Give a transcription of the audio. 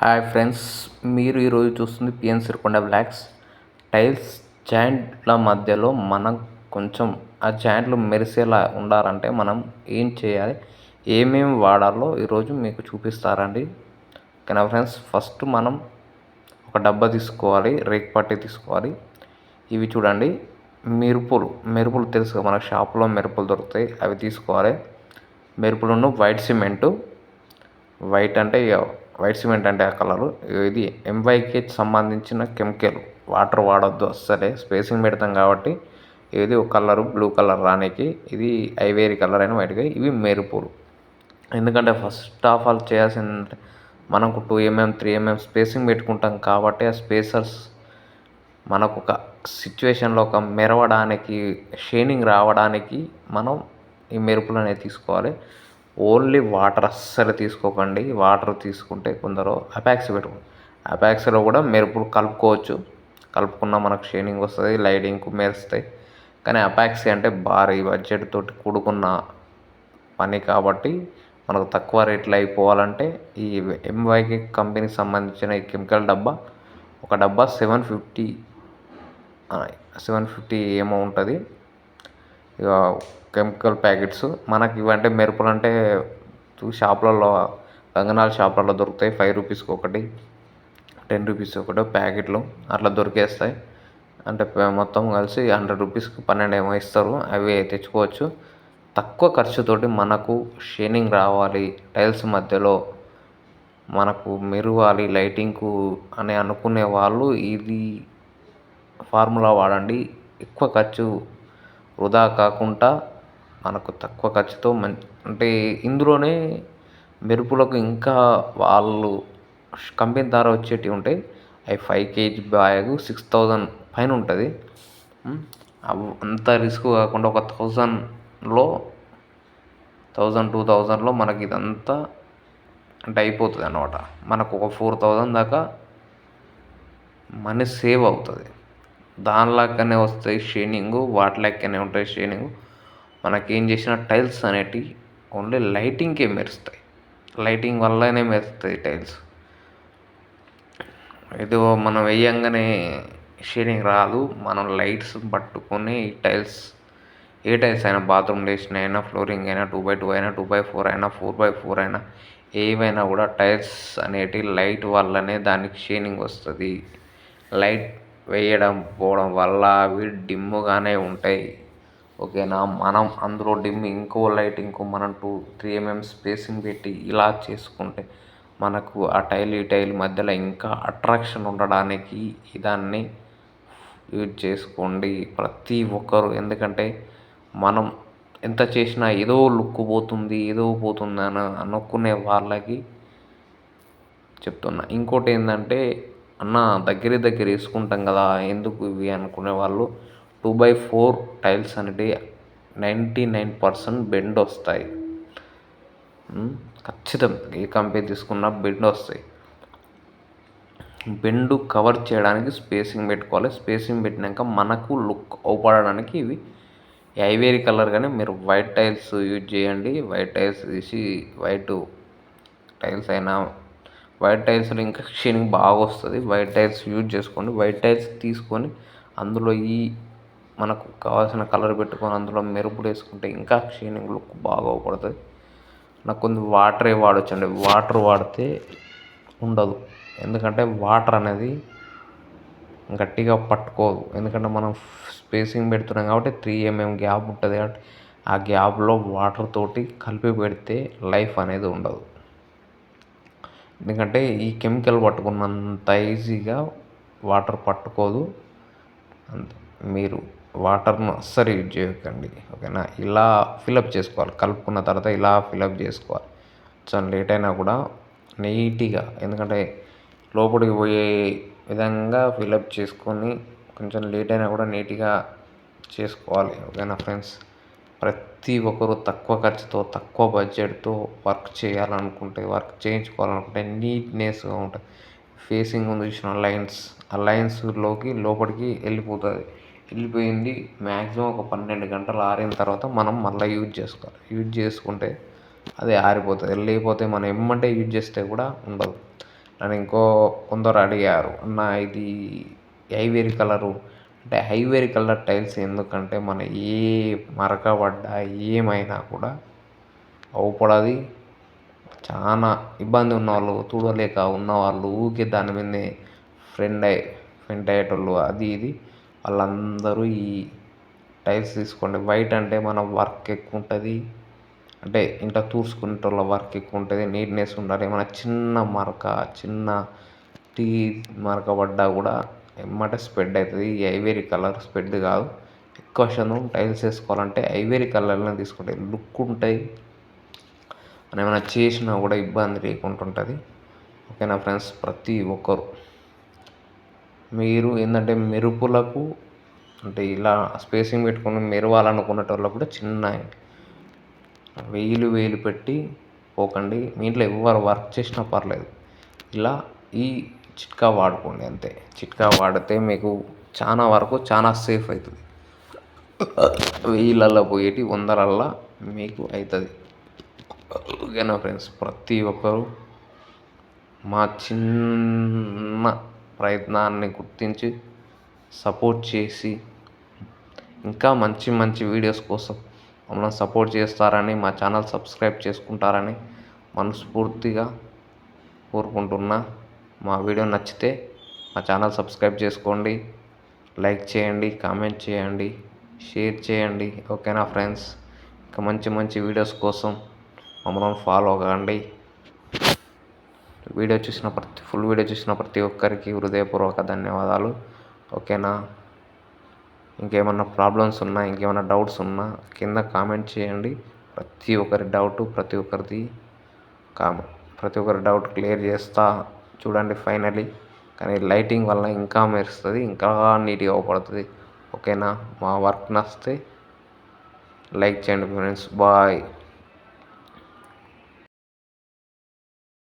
Hi friends మీరు ఈరోజు చూస్తుంది పిఎన్ సిరికొండ బ్లాక్స్. టైల్స్ జాయింట్ల మధ్యలో మనం కొంచెం ఆ జాయింట్లు మెరిసేలా ఉండాలంటే మనం ఏం చేయాలి ఏమేమి వాడాలో ఈరోజు మీకు చూపిస్తారండి. ఓకేనా ఫ్రెండ్స్? ఫస్ట్ మనం ఒక డబ్బా తీసుకోవాలి రేక్ పట్టి తీసుకోవాలి. ఇవి చూడండి మెరుపులు మెరుపులు తెలుసు మన షాప్లో మెరుపులు దొరుకుతాయి అవి తీసుకోవాలి. మెరుపులను వైట్ సిమెంటు వైట్ అంటే ఇక వైట్ సిమెంట్ అంటే ఆ కలరు. ఇది ఎంవైకి సంబంధించిన కెమికల్. వాటర్ వాడొద్దు అస్సలే. స్పేసింగ్ పెడతాం కాబట్టి ఇది ఒక కలరు బ్లూ కలర్ రానికి. ఇది ఐవేరి కలర్ అయిన వైట్గా ఇవి మెరుపులు. ఎందుకంటే ఫస్ట్ ఆఫ్ ఆల్ చేయాల్సింది మనకు two MM three MM spacing పెట్టుకుంటాం కాబట్టి ఆ స్పేసర్స్ మనకు ఒక సిచ్యువేషన్లో ఒక మెరవడానికి షైనింగ్ రావడానికి మనం ఈ మెరుపులు అనేవి తీసుకోవాలి. ఓన్లీ వాటర్ అస్సలు తీసుకోకండి. వాటర్ తీసుకుంటే కొందరు అపాక్స్ పెట్టుకుంటారు. అపాక్స్లో కూడా మెరుపులు కలుపుకోవచ్చు. కలుపుకున్న మనకు షైనింగ్ వస్తుంది లైటింగ్కు మెరుస్తాయి. కానీ అపాక్సీ అంటే భారీ బడ్జెట్ తోటి కూడుకున్న పని కాబట్టి మనకు తక్కువ రేట్లో అయిపోవాలంటే ఈ ఎంవైకి కంపెనీకి సంబంధించిన ఈ కెమికల్ డబ్బా ఒక డబ్బా సెవెన్ ఫిఫ్టీ సెవెన్ ఫిఫ్టీ ఏమో ఉంటుంది. ఇక కెమికల్ ప్యాకెట్స్ మనకి ఇవంటే మెరుపులు అంటే షాపులలో కంగనాల షాపులలో దొరుకుతాయి. ఫైవ్ రూపీస్కి ఒకటి టెన్ రూపీస్ ఒకటి ప్యాకెట్లు అట్లా దొరికేస్తాయి. అంటే మొత్తం కలిసి హండ్రెడ్ రూపీస్కి పన్నెండు ఏమో ఇస్తారు. అవి తెచ్చుకోవచ్చు. తక్కువ ఖర్చుతోటి మనకు షైనింగ్ రావాలి. టైల్స్ మధ్యలో మనకు మెరవాలి. లైటింగ్కు అని అనుకునే వాళ్ళు ఇది ఫార్ములా వాడండి. ఎక్కువ ఖర్చు వృధా కాకుండా మనకు తక్కువ ఖర్చుతో మంచి అంటే ఇందులోనే మెరుపులకు ఇంకా వాళ్ళు కంపెనీ ధర వచ్చేటివి ఉంటాయి. అవి five KG bag six thousand పైన ఉంటుంది. అంత రిస్క్ కాకుండా ఒక థౌజండ్లో థౌజండ్ టూ థౌజండ్లో మనకి ఇదంతా అంటే అయిపోతుంది అనమాట మనకు ఒక ఫోర్ థౌజండ్ దాకా మనీ సేవ్ అవుతుంది. దానిలాగానే వస్తాయి షైనింగు వాటి ఉంటాయి షైనింగ్ మనకి ఏం చేసిన టైల్స్ అనేటివి ఓన్లీ లైటింగ్కే మెరుస్తాయి. లైటింగ్ వల్లనే మెరుస్తాయి టైల్స్. ఏదో మనం వేయంగానే షేడింగ్ రాదు. మనం లైట్స్ పట్టుకొని టైల్స్ ఏ టైల్స్ అయినా బాత్రూమ్ వేసిన అయినా ఫ్లోరింగ్ అయినా టూ బై టూ అయినా టూ బై ఫోర్ అయినా ఫోర్ బై ఫోర్ అయినా ఏవైనా కూడా టైల్స్ అనేటి లైట్ వల్లనే దానికి షేనింగ్ వస్తుంది. లైట్ వేయడం పోవడం వల్ల అవి డిమ్ముగానే ఉంటాయి. ఓకేనా? మనం అందులో డిమ్ ఇంకో లైట్ ఇంకో మనం టూ త్రీ ఎంఎం స్పేసింగ్ పెట్టి ఇలా చేసుకుంటే మనకు ఆ టైల్ ఈ టైల్ మధ్యలో ఇంకా అట్రాక్షన్ ఉండడానికి దాన్ని యూజ్ చేసుకోండి ప్రతి ఒక్కరు. ఎందుకంటే మనం ఎంత చేసినా ఏదో లుక్ పోతుంది ఏదో పోతుంది అని అనుకునే వాళ్ళకి చెప్తున్నా. ఇంకోటి ఏంటంటే అన్న దగ్గర దగ్గర వేసుకుంటాం కదా ఎందుకు ఇవి అనుకునే వాళ్ళు? టూ బై ఫోర్ టైల్స్ అనేటివి నైంటీ నైన్ పర్సెంట్ బెండ్ వస్తాయి ఖచ్చితం. ఏ కంపెనీ తీసుకున్నా బెండ్ వస్తాయి. బెండు కవర్ చేయడానికి స్పేసింగ్ పెట్టుకోవాలి. స్పేసింగ్ పెట్టినాక మనకు లుక్ అవుపడడానికి ఇవి ఐవేరీ కలర్ కానీ మీరు వైట్ టైల్స్ యూజ్ చేయండి. వైట్ టైల్స్ తీసి వైట్ టైల్స్ అయినా వైట్ టైల్స్లో ఇంకా షైనింగ్ బాగా వస్తుంది. వైట్ టైల్స్ యూజ్ చేసుకోండి. వైట్ టైల్స్ తీసుకొని అందులో ఈ మనకు కావాల్సిన కలర్ పెట్టుకొని అందులో మెరుపులు వేసుకుంటే ఇంకా షైనింగ్ లుక్ బాగా పడుతుంది. నాకు కొంచెం వాటరే వాడొచ్చండి. వాటర్ వాడితే ఉండదు. ఎందుకంటే వాటర్ అనేది గట్టిగా పట్టుకోదు. ఎందుకంటే మనం స్పేసింగ్ పెడుతున్నాం కాబట్టి త్రీ ఎంఎం గ్యాప్ ఉంటుంది కాబట్టి ఆ గ్యాప్లో వాటర్ తోటి కలిపి పెడితే లైఫ్ అనేది ఉండదు. ఎందుకంటే ఈ కెమికల్ పట్టుకున్నంత ఈజీగా వాటర్ పట్టుకోదు. అంతే. మీరు వాటర్ను అస్సలు యూజ్ చేయకండి. ఓకేనా? ఇలా ఫిలప్ చేసుకోవాలి. కలుపుకున్న తర్వాత ఇలా ఫిలప్ చేసుకోవాలి. కొంచెం లేట్ అయినా కూడా నీట్గా ఎందుకంటే లోపలికి పోయే విధంగా ఫిలప్ చేసుకొని కొంచెం లేట్ అయినా కూడా నీట్గా చేసుకోవాలి. ఓకేనా ఫ్రెండ్స్? ప్రతి ఒక్కరు తక్కువ ఖర్చుతో తక్కువ బడ్జెట్తో వర్క్ చేయాలనుకుంటే వర్క్ చేయించుకోవాలనుకుంటే నీట్నెస్గా ఉంటుంది. ఫేసింగ్ ఉంది చూసిన లైన్స్ ఆ లైన్స్లోకి లోపలికి వెళ్ళిపోతుంది. వెళ్ళిపోయింది మ్యాక్సిమం ఒక పన్నెండు గంటలు ఆరిన తర్వాత మనం మళ్ళీ యూజ్ చేసుకోవాలి. యూజ్ చేసుకుంటే అది ఆరిపోతుంది. లేకపోతే మనం ఎమ్మంటే యూజ్ చేస్తే కూడా ఉండదు. నన్ను ఇంకో కొందరు అడిగారు అన్న ఇది ఐవేరి కలరు అంటే హైవేర్ కలర్ టైల్స్ ఎందుకంటే మన ఏ మరక పడ్డా ఏమైనా కూడా అవుపడది. చాలా ఇబ్బంది ఉన్నవాళ్ళు తుడవలేక ఉన్నవాళ్ళు ఊరికే దాని మీదనే ఫ్రెండ్ అయ్యి ఫ్రెండ్ అయ్యేటోళ్ళు అది ఇది. వాళ్ళందరూ ఈ టైల్స్ తీసుకోండి. వైట్ అంటే మన వర్క్ ఎక్కువ ఉంటుంది. అంటే ఇంట్లో తుడుచుకునేటోళ్ళ వర్క్ ఎక్కువ ఉంటుంది. నీట్నెస్ ఉండాలి. మన చిన్న మరక చిన్న టీ మరక పడ్డా కూడా ఎమ్మటే స్ప్రెడ్ అవుతుంది. ఈ ఐవేరీ కలర్ స్ప్రెడ్ కాదు. ఎక్కువ శాతం టైల్స్ వేసుకోవాలంటే ఐవేరీ కలర్లో తీసుకుంటే లుక్ ఉంటాయి. మనం ఏమైనా చేసినా కూడా ఇబ్బంది లేకుండా ఉంటుంది. ఓకేనా ఫ్రెండ్స్? ప్రతి ఒక్కరు. మీరు ఏంటంటే మెరుపులకు అంటే ఇలా స్పేసింగ్ పెట్టుకుని మెరవాలనుకునేటోళ్ళకు కూడా చిన్న వేలు వేలు పెట్టి పోకండి. మీ ఇంట్లో ఎవరు వర్క్ చేసినా పర్లేదు. ఇలా ఈ చిట్కా వాడుకోండి అంతే. చిట్కా వాడితే మీకు చాలా వరకు చాలా సేఫ్ అవుతుంది వెయ్యిలల్లో పోయేటి వందలల్లో మీకు అవుతుంది ఓకేనా ఫ్రెండ్స్ ప్రతి ఒక్కరు మా చిన్న ప్రయత్నాన్ని గుర్తించి సపోర్ట్ చేసి ఇంకా మంచి మంచి వీడియోస్ కోసం మమ్మల్ని సపోర్ట్ చేస్తారని మా ఛానల్ సబ్స్క్రైబ్ చేసుకుంటారని మనస్ఫూర్తిగా కోరుకుంటున్నా. మా వీడియో నచ్చితే మా ఛానల్ సబ్స్క్రైబ్ చేసుకోండి లైక్ చేయండి కామెంట్ చేయండి షేర్ చేయండి ఓకేనా ఫ్రెండ్స్? ఇంకా మంచి మంచి వీడియోస్ కోసం మమ్మల్ని ఫాలో కాండి వీడియో చూసిన ప్రతి ఫుల్ వీడియో చూసిన ప్రతి ఒక్కరికి హృదయపూర్వక ధన్యవాదాలు. ఓకేనా? ఇంకేమన్నా ప్రాబ్లమ్స్ ఉన్నా ఇంకేమైనా డౌట్స్ ఉన్నా కింద కామెంట్ చేయండి. ప్రతి ఒక్కరి డౌట్ ప్రతి ఒక్కరిది కామ ప్రతి ఒక్కరి డౌట్ క్లియర్ చేస్తా. చూడండి ఫైనలీ. కానీ లైటింగ్ వల్ల ఇంకా మెరుస్తుంది ఇంకా నీట్గా అవుపడుతుంది ఓకేనా? మా వర్క్ నచ్చితే లైక్ చేయండి ఫ్రెండ్స్. బాయ్.